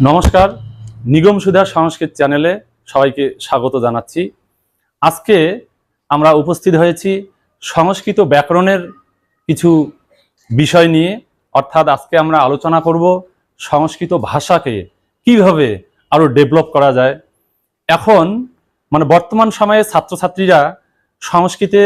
নমস্কার, নিগম সুধা সংস্কৃত চ্যানেলে সবাইকে স্বাগত জানাচ্ছি। আজকে আমরা উপস্থিত হয়েছি সংস্কৃত ব্যাকরণের কিছু বিষয় নিয়ে। অর্থাৎ আজকে আমরা আলোচনা করব সংস্কৃত ভাষাকে কীভাবে আরও ডেভেলপ করা যায়। এখন মানে বর্তমান সময়ে ছাত্রছাত্রীরা সংস্কৃতে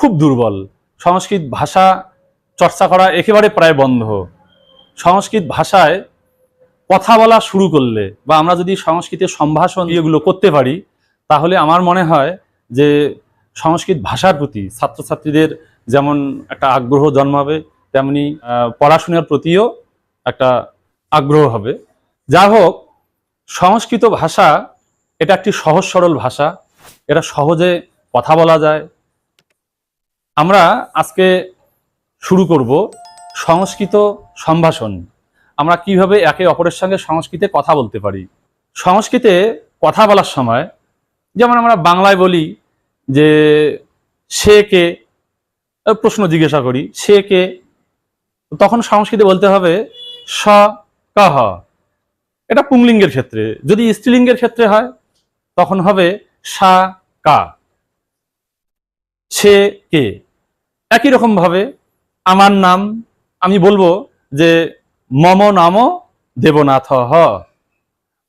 খুব দুর্বল। সংস্কৃত ভাষা চর্চা করা একেবারে প্রায় বন্ধ। সংস্কৃত ভাষায় কথা বলা শুরু করলে বা আমরা যদি সংস্কৃতে সম্ভাষণ এগুলো করতে পারি, তাহলে আমার মনে হয় যে সংস্কৃত ভাষার প্রতি ছাত্রছাত্রীদের যেমন একটা আগ্রহ জন্মাবে, তেমনি পড়াশোনার প্রতিও একটা আগ্রহ হবে। যা হোক, সংস্কৃত ভাষা এটা একটি সহজ সরল ভাষা, এটা সহজে কথা বলা যায়। আমরা আজকে শুরু করব সংস্কৃত সম্ভাষণ। আমরা কীভাবে একে অপরের সঙ্গে সংস্কৃতে কথা বলতে পারি? সংস্কৃতে কথা বলার সময়, যেমন আমরা বাংলায় বলি যে, সে কে? প্রশ্ন জিজ্ঞাসা করি, সে কে? তখন সংস্কৃতে বলতে হবে, স কহ এটা পুংলিঙ্গের ক্ষেত্রে, যদি স্ত্রীলিঙ্গের ক্ষেত্রে হয়, তখন হবে, সা কা। সে কে? একই রকম ভাবে আমার নাম, আমি বলব যে মম নাম দেবনাথ। হ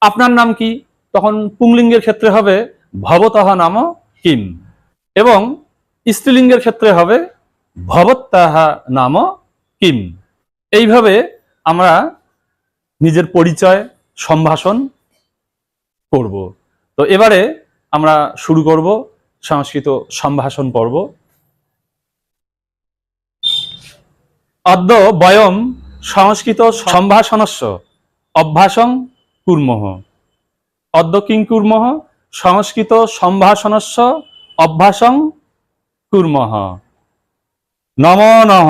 আপনার নাম কি? তখন পুংলিঙ্গের ক্ষেত্রে হবে ভবতহ নাম কিম। এবং স্ত্রীলিঙ্গের ক্ষেত্রে হবে ভবত্তাহা নাম কিম। এইভাবে আমরা নিজের পরিচয়, সম্ভাষণ করব। তো এবারে আমরা শুরু করব সংস্কৃত সম্ভাষণ পর্ব। অদ্য বয়ম সংস্কৃত সম্ভাষণস্য অভ্যাসং কুর্মঃ। অদ্য কিং কুর্মঃ সংস্কৃত সম্ভাষণস্য অভ্যাসং কুর্মঃ। নম নহ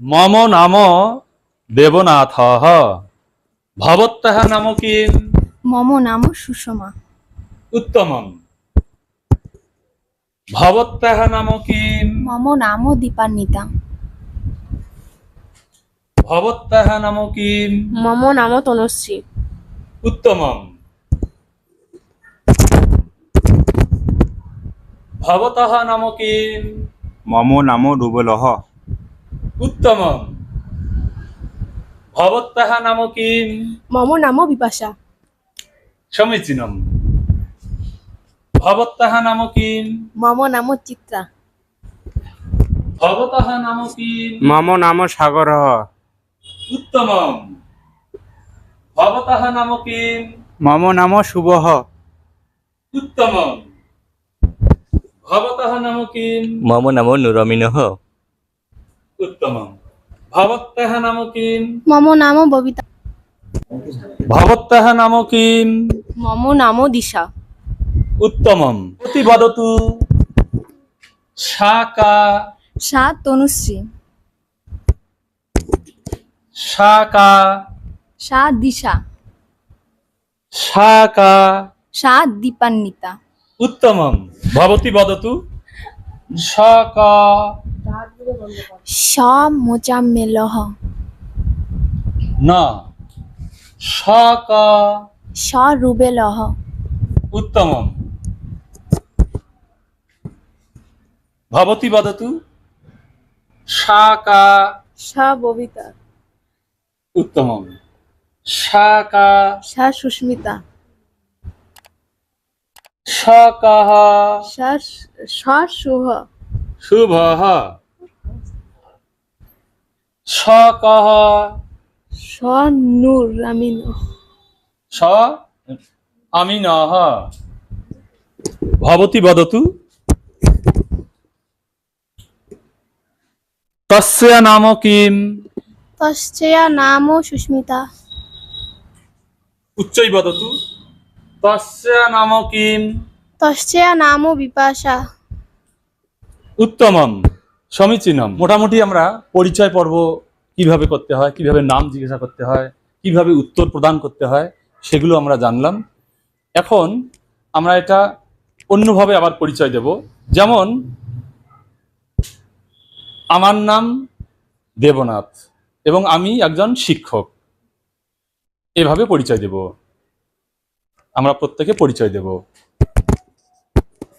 মম নাম দেবনাথ। ভবত্তः নাম কিম মম নাম সুষমা। উত্তমম। ভবত্তः নাম কিম মম নাম দীপান্বিতা। ভবত্তः নাম কিম? মম নাম তনুশ্রী। উত্তমম। ভবতः নাম কিম? মম নাম রুবলহ উত্তমম। ভবত্তः নাম কিম? মম নাম বিপাশা। সমীচীনম। ভবত্তः নাম কিম? মম নাম চিত্রা। ভবতः নাম কিম? মম নাম সাগর। উত্তমম। ভবতः নাম কিম মম নাম শুভহ উত্তমম। ভবতः নাম কিম মম নাম নুরমিনহ উত্তমম। ভবত্তः নাম কিম মম নাম ববিতা। ভবত্তः নাম কিম মম নাম দিশা। উত্তমম। অতি বদতু শাকা সা তনুশ্রী। শাকা সা দিশা শাকা। সা দীপান্বিতা উত্তমম। ভবতি বদতু। শাকা। স মোচামেলহ না। শাকা। স রুবেলহ উত্তমম। ভবতি বদতু। শাকা। সা ববিতা উত্তমম শাকা সা সুস্মিতা। শাকাহ সা সা শুভ। স নূর আমিন। স আমিনহ ভবতি বদতু। তস্য নাম কিম? তস্যয়া নাম সুস্মিতা। উচ্চৈ বদতু। তস্য নাম কিম? তস্যয়া নাম বিপাশা। উত্তমম সমীচীনম। মোটামুটি আমরা পরিচয় পর্ব কীভাবে করতে হয় কীভাবে নাম জিজ্ঞাসা করতে হয় কীভাবে উত্তর প্রদান করতে হয় সেগুলো আমরা জানলাম। এখন আমরা এটা অন্যভাবে আবার পরিচয় দেব। যেমন আমার নাম দেবনাথ। এবং আমি একজন শিক্ষক। এভাবে পরিচয় দেব। আমরা প্রত্যেকে পরিচয় দেব।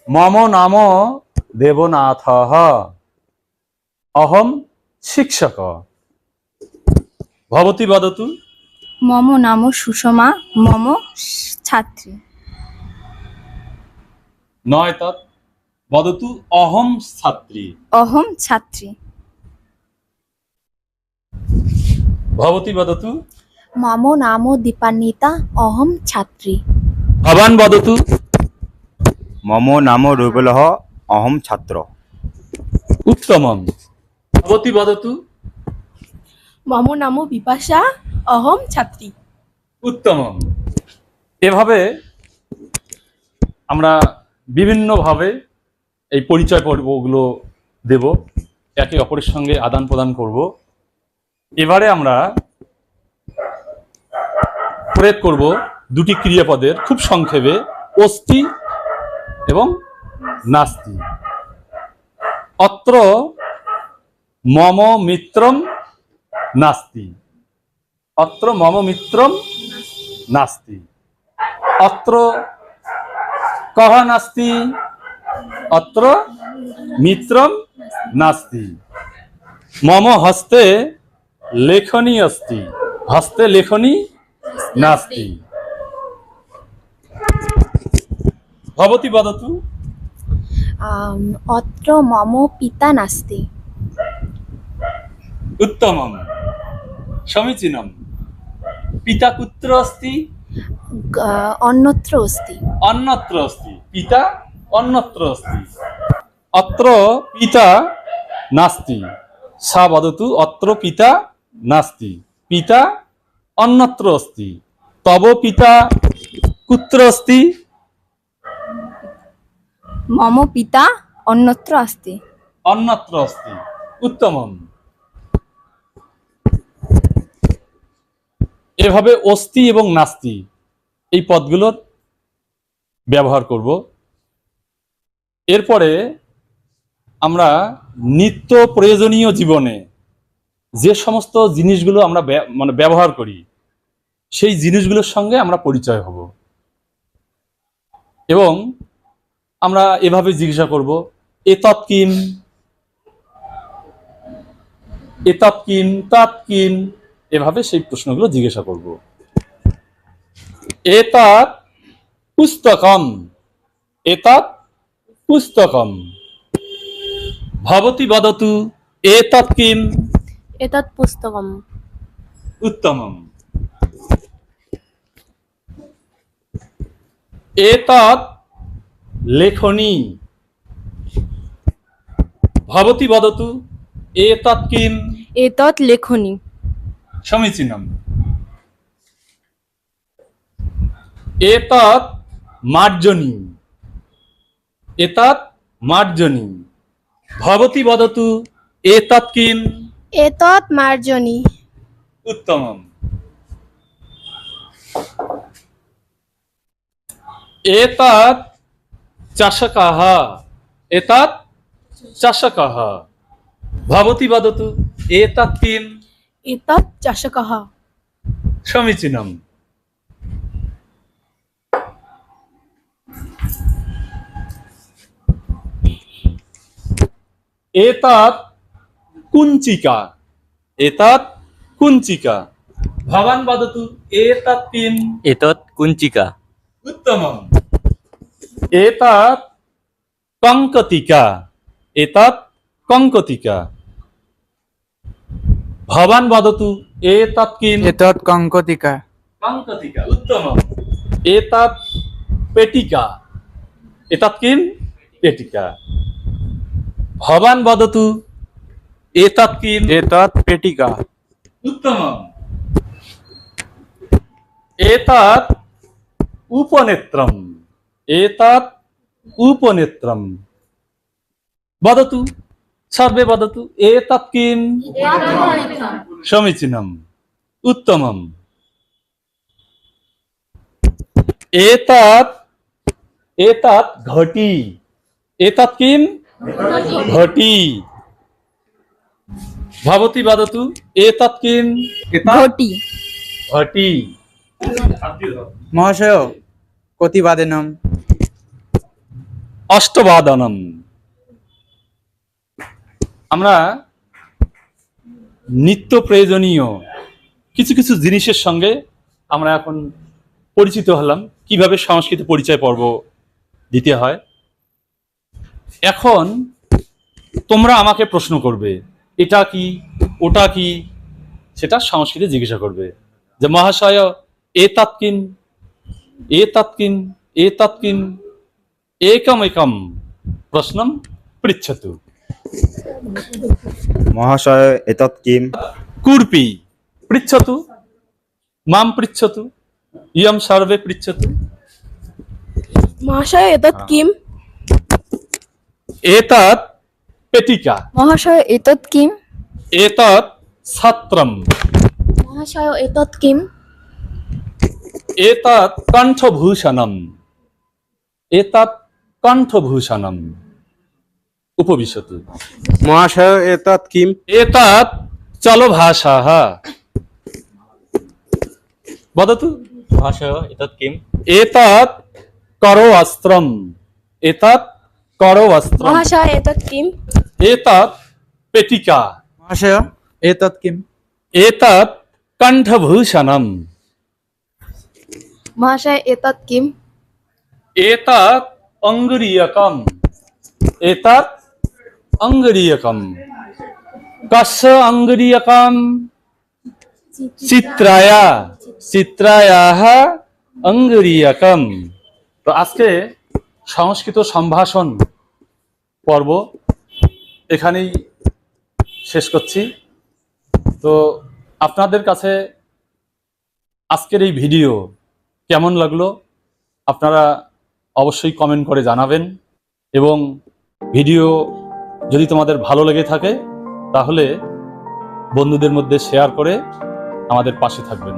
মম নাম দেবনাথ। অহম শিক্ষক। ভবতী বদতু। মম নাম সুষমা মম ছাত্রী। নয় তৎ। বদতু অহম ছাত্রী। অহম ছাত্রী। ভবতী বদতু মম নাম দীপান্বিতা অহম ছাত্রী ভবান বদতু মম নাম রুবেলহ অহম ছাত্র উত্তমম ভবতী বদতু মম নাম বিপাশা অহম ছাত্রী উত্তমম এভাবে আমরা বিভিন্নভাবে এই পরিচয় পর্বগুলো দেব। একে অপরের সঙ্গে আদান প্রদান করব। এবারে আমরা প্রয়োগ করব দুটি ক্রিয়াপদের খুব সংক্ষেপে অস্তি এবং নাস্তি। অত্র মম মিত্রম নাস্তি। অত্র মম মিত্রম নাস্তি। অত্র কহ নাস্তি। অত্র মিত্রম নাস্তি। মম হস্তে লেখনী অস্তি হস্তে লেখনী নাস্তি। ভবতী বদতু। অত্র মম পিতা নাস্তি। উত্তমম। সমীচীনম। পিতা কুত্র অস্তি অন্যত্র অস্তি অন্যত্র অস্তি পিতা অন্যত্র অস্তি অত্র পিতা নাস্তি। সা বদতু অত্র পিতা নাস্তি। পিতা অন্যত্র অস্তি। তব পিতা কুত্র অস্তি। মম পিতা অন্যত্র অস্তি। অন্যত্র অস্তি। উত্তম এভাবে অস্তি এবং নাস্তি এই পদগুলোর ব্যবহার করব। এরপরে আমরা নিত্য প্রয়োজনীয় জীবনে যে সমস্ত জিনিসগুলো আমরা মানে ব্যবহার করি, সেই জিনিসগুলোর সঙ্গে আমরা পরিচয় হব। এবং আমরা এভাবে জিজ্ঞাসা করব এতৎ কিম? এতৎ কিম? তৎ কিম? এভাবে সেই প্রশ্নগুলো জিজ্ঞাসা করব। এতৎ পুস্তকম? এতৎ পুস্তকম? ভবতি বদতু? এতৎ কিম? এতৎ পুস্তকম উত্তমম এতৎ লেখনী ভবতি বদতু এতৎ কিম এতৎ লেখনী সমীচীনম এতৎ মার্জনী এতৎ মার্জনী ভবতি বদতু এতৎ কিম এতৎ মার্জনী। উত্তমম। এতৎ চষকः এতৎ চষকः ভবতি বদতু এতৎ কিম এতৎ চষকः সমীচীনম। এতৎ কুঞ্চিকা। এতাত কুঞ্চিকা। ভবান বদতু এতাত তিন। এতৎ কুঞ্চিকা। উত্তমম। এতাত কঙ্কতিকা। এতাত কঙ্কতিকা। ভবান বদতু এতাত কিন এতৎ কঙ্কতিকা। কঙ্কতিকা উত্তম এতাত পেটিকা। এতাত কিন পেটিকা। ভবান বদতু এতৎ কিম এতৎ পেটিকা উত্তমম এতৎ উপনেত্রম এতৎ উপনেত্রম বদতু সর্বে বদতু এতৎ কিম সমীচীনম উত্তমম এতৎ এতৎ ঘটি এতৎ কিম ঘটি ভবতি বদতু এতৎ কিম এতৎ ঘটি। ঘটি। মহাশয় কতিবাদেনম। অষ্টবাদনম। আমরা নিত্য প্রয়োজনীয় কিছু কিছু জিনিসের সঙ্গে আমরা এখন পরিচিত হলাম। কীভাবে সংস্কৃত পরিচয় পর্ব দিতে হয়? এখন তোমরা আমাকে প্রশ্ন করবে। এটা কি ওটা কি? সেটা সংস্কৃতি জিজ্ঞাসা করবে। যে মহাশয় এ তাৎকিন এ তাৎকিন এ তাৎকিন একম একম প্রশ্ন পৃচ্ছত। মহাশয় এতৎ কিম কুর্পি পৃচ্ছত। মাম পৃচ্ছত ইয়ম সার্ভে পৃচ্ছত। মহাশয় এতৎ কিম এতৎ পেটিকা। মহাশয় এতৎ কিম? এতৎ ছাত্রম। মহাশয় এতৎ কিম? এতৎ কণ্ঠভূষণম। এতৎ কণ্ঠভূষণম। উপবিশত। মহাশয় এতৎ কিম? এতৎ চলো ভাষা বদতু। মহাশয় এতৎ কিম? এতৎ করো অস্ত্রম এতৎ করো অস্ত্র মহাশয় এতৎ কিম? एतत् पेटिका মহাশয় এতৎ কিম एतत् कण्ठभूषणम् মহাশয় এতৎ কিম एतत् अङ्गुरीयकम् एतत् अङ्गुरीयकम् कस्य अङ्गुरीयकम् চিত্রায়া চিত্রায়াহ অঙ্গুরিয়াকম তো আজকে সংস্কৃত সম্ভাষণ পর্ব এখানেই শেষ করছি। তো আপনাদের কাছে আজকের এই ভিডিও কেমন লাগল আপনারা অবশ্যই কমেন্ট করে জানাবেন এবং ভিডিও যদি তোমাদের ভালো লেগে থাকে তাহলে বন্ধুদের মধ্যে শেয়ার করে আমাদের পাশে থাকবেন।